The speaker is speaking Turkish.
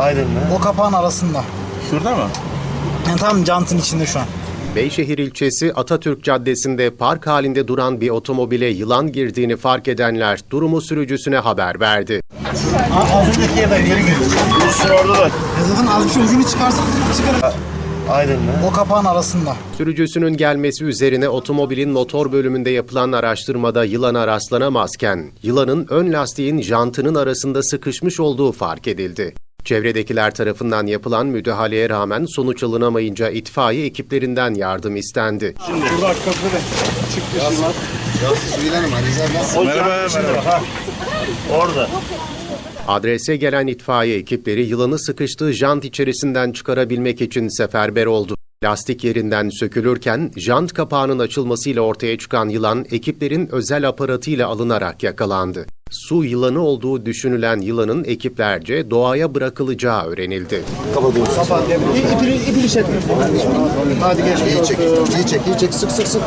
Aydın'da. O kapağın arasında. Şurada mı? Yani tam jantın içinde şu an. Beyşehir ilçesi Atatürk Caddesi'nde park halinde duran bir otomobile yılan girdiğini fark edenler durumu sürücüsüne haber verdi. Az önceki yerden geri geliyor. Dursun orada da. Ya zaten az bir şey ucunu çıkarsa çıkar. Aydın'da. O kapağın arasında. Sürücüsünün gelmesi üzerine otomobilin motor bölümünde yapılan araştırmada yılana rastlanamazken, yılanın ön lastiğin jantının arasında sıkışmış olduğu fark edildi. Çevredekiler tarafından yapılan müdahaleye rağmen sonuç alınamayınca itfaiye ekiplerinden yardım istendi. O Merhaba, can içinde merhaba. bak, ha. Orada. Adrese gelen itfaiye ekipleri yılanı sıkıştığı jant içerisinden çıkarabilmek için seferber oldu. Lastik yerinden sökülürken jant kapağının açılmasıyla ortaya çıkan yılan ekiplerin özel aparatıyla alınarak yakalandı. Su yılanı olduğu düşünülen yılanın ekiplerce doğaya bırakılacağı öğrenildi. İpini, ipini çek. Hadi geç, iyi çek, iyi çek, iyi çek, sık sık sık.